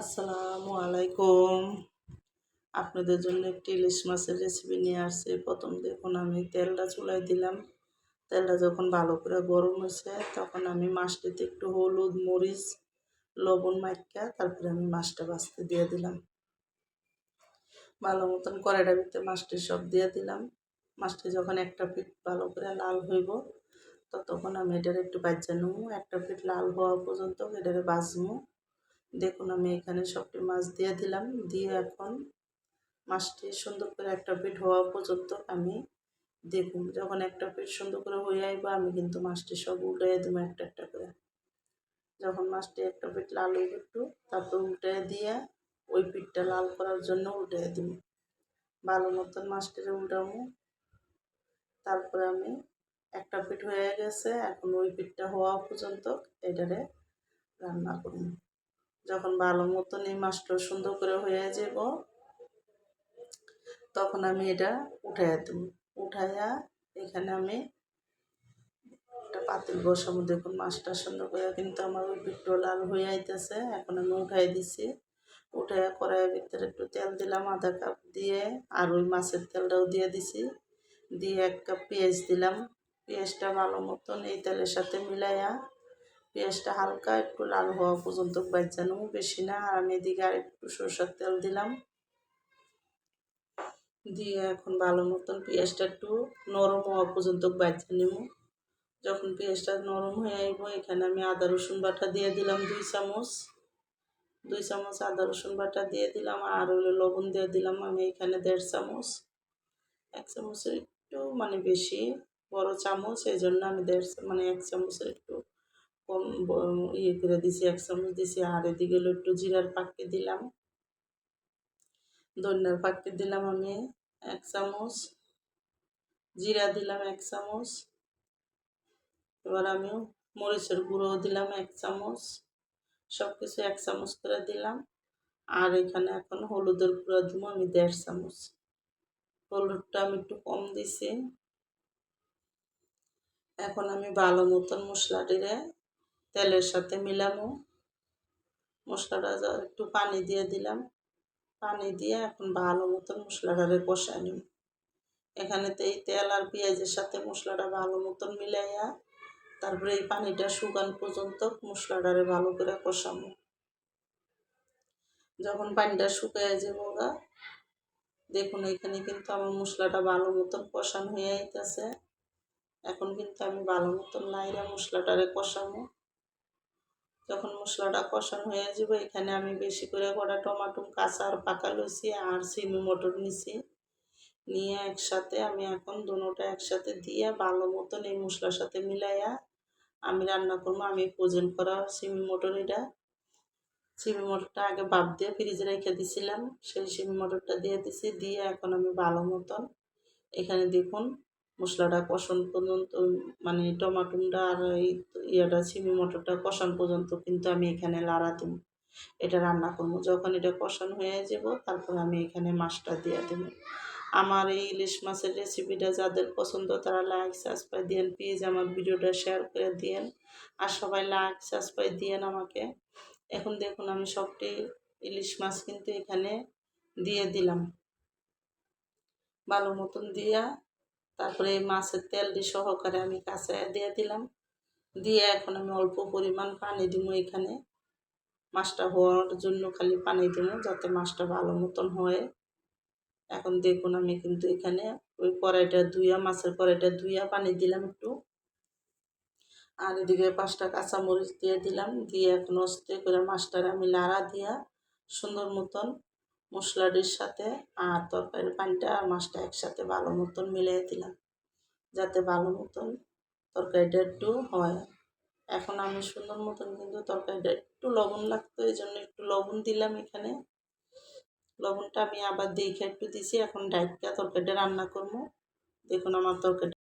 আসসালামু আলাইকুম। আপনাদের জন্য একটি ইলিশ মাছের রেসিপি নিয়ে আসছি। প্রথম দেখুন, আমি তেলটা চুলাই দিলাম। তেলটা যখন ভালো করে গরম হয়েছে, তখন আমি মাছটিতে একটু হলুদ, মরিচ, লবণ মাইকা, তারপরে আমি মাছটা বাছতে দিয়ে দিলাম। ভালো মতন কড়াইটার ভিতরে মাছটি সব দিয়ে দিলাম। মাছটি যখন একটা পিঠ ভালো করে লাল হইব, ততক্ষণ আমি এটার একটু বাজ্যা নেব। একটা পিঠ লাল হওয়া পর্যন্ত এটারে বাজবো। দেখুন, আমি এখানে সবটি মাছ দিয়ে দিলাম। দিয়ে এখন মাছটি সুন্দর করে একটা পিঠ হওয়া পর্যন্ত আমি দেখুন যখন একটা পিঠ সুন্দর করে হয়ে আইব আমি কিন্তু মাছটি সব উল্টাই দেবো একটা একটা করে। যখন মাছটি একটা পিঠ লাল হইব একটু, তারপর উল্টে দিয়ে ওই পিঠটা লাল করার জন্য উল্টে দিব। ভালো মতন মাছটিরে উল্টাবো। তারপরে আমি একটা পিঠ হয়ে গেছে, এখন ওই পিঠটা হওয়া পর্যন্ত এটারে রান্না করব। যখন ভালো মতন এই মাছটা সুন্দর করে হয়ে যাব, তখন আমি এটা উঠাইয়া দেব। উঠাইয়া এখানে আমি একটা পাতিল বসাবো। দেখুন মাছটা সুন্দর করে কিন্তু আমার ওই পিঠটা লাল হয়ে আইতেছে, এখন আমি উঠাই দিছি। উঠাইয়া কড়াইয়ের ভিতরে একটু তেল দিলাম, আধা কাপ দিয়ে, আর ওই মাছের তেলটাও দিয়ে দিছি। দিয়ে এক কাপ পেঁয়াজ দিলাম। পেঁয়াজটা ভালো মতন এই তেলের সাথে মিলাইয়া পেঁয়াজটা হালকা একটু লাল হওয়া পর্যন্ত বাজানো বেশি না। আর আমি এদিকে আর একটু সরষের তেল দিলাম। দিয়ে এখন ভালো মতন পেঁয়াজটা একটু নরম হওয়া পর্যন্ত বাজা নেব। যখন পেঁয়াজটা নরম হয়ে আইব, এখানে আমি আদা, রসুন বাটা দিয়ে দিলাম দুই চামচ। দুই চামচ আদা, রসুন বাটা দিয়ে দিলাম আর হলো লবণ দিয়ে দিলাম আমি এখানে দেড় চামচ। এক চামচের একটু মানে বেশি, বড় চামচ, এই জন্য আমি দেড় মানে এক চামচের একটু কম ইয়ে করে দিছি, এক চামচ দিছি, আর এদিকে একটু জিরার পাককে দিলাম। ধনিয়ার পাককে দিলাম আমি এক চামচ। জিরা দিলাম এক চামচ। এবার আমি মরিচের গুঁড়ো দিলাম এক চামচ। সব কিছু এক চামচ করে দিলাম। আর এখানে এখন হলুদের গুঁড়ো দিব আমি দেড় চামচ। হলুদটা আমি একটু কম দিছি। এখন আমি ভালো মতন মশলাটিরে তেলের সাথে মিলামো মশলাটা একটু পানি দিয়ে দিলাম। পানি দিয়ে এখন ভালো মতন মশলাটারে কষাই নিব। এখানে তো এই তেল আর পেঁয়াজের সাথে মশলাটা ভালো মতন মিলাইয়া তারপরে এই পানিটা শুকান পর্যন্ত মশলাটারে ভালো করে কষাবো। যখন পানিটা শুকায় যাব গা, দেখুন এখানে কিন্তু আমার মশলাটা ভালো মতন কষানো হয়ে আইতেছে। এখন কিন্তু আমি ভালো মতন লাইরা মশলাটারে কষাবো। যখন মশলাটা কষানো হয়ে যাবে, এখানে আমি বেশি করে কটা টমাটো, কাঁচা আর পাকা লইছি আর সিমি মটর নিছি। নিয়ে একসাথে আমি এখন দুটোটা একসাথে দিয়ে ভালো মতন এই মশলার সাথে মিলাইয়া আমি রান্না করব। আমি প্রোজন করা সিমি মটর এটা। সিমি মটরটা আগে বাপ দিয়ে ফ্রিজে রেখে দিছিলাম। সেই সিমি মটরটা দিয়ে দিছি, দিয়ে এখন আমি ভালো মতন এখানে দেখুন মশলাটা কষান পর্যন্ত মানে টমাটোটা আর এই ইয়েটা ছিমি মটরটা কষান পর্যন্ত কিন্তু আমি এখানে লাড়া দেব। এটা রান্না করব। যখন এটা কষান হয়ে যাব, তারপর আমি এখানে মাছটা দিয়ে দেব। আমার এই ইলিশ মাছের রেসিপিটা যাদের পছন্দ, তারা লাইক সাবস্ক্রাইব দিয়েন প্লিজ আমার ভিডিওটা শেয়ার করে দিয়েন আর সবাই লাইক সাবস্ক্রাইব দিয়েন আমাকে। এখন দেখুন আমি সবটি ইলিশ মাছ কিন্তু এখানে দিয়ে দিলাম। ভালো মতন দিয়া তারপরে এই মাছের তেলটি সহকারে আমি কাঁচা দিয়ে দিলাম। দিয়ে এখন আমি অল্প পরিমাণ পানি দিব এখানে। মাছটা হওয়ার জন্য খালি পানি দিব যাতে মাছটা ভালো মতন হয়। এখন দেখুন আমি কিন্তু এখানে ওই কড়াইটা ধুইয়া, মাছের কড়াইটা ধুইয়া পানি দিলাম একটু। আর এদিকে পাঁচটা কাঁচামরিচ দিয়ে দিলাম। দিয়ে এখন অস্তে করে মাছটার আমি লাড়া দিয়া সুন্দর মতন মশলাটির সাথে আর তরকারির পানিটা আর মাছটা একসাথে ভালো মতন মিলিয়ে দিলাম, যাতে ভালো মতন তরকারিটা একটু হয়। এখন আমি সুন্দর মতন কিন্তু তরকারিটা একটু লবণ লাগতো, এই জন্য একটু লবণ দিলাম এখানে। লবণটা আমি আবার দেখে একটু দিছি, এখন ডাইটটা তরকারিটা রান্না করব। দেখুন আমার তরকারি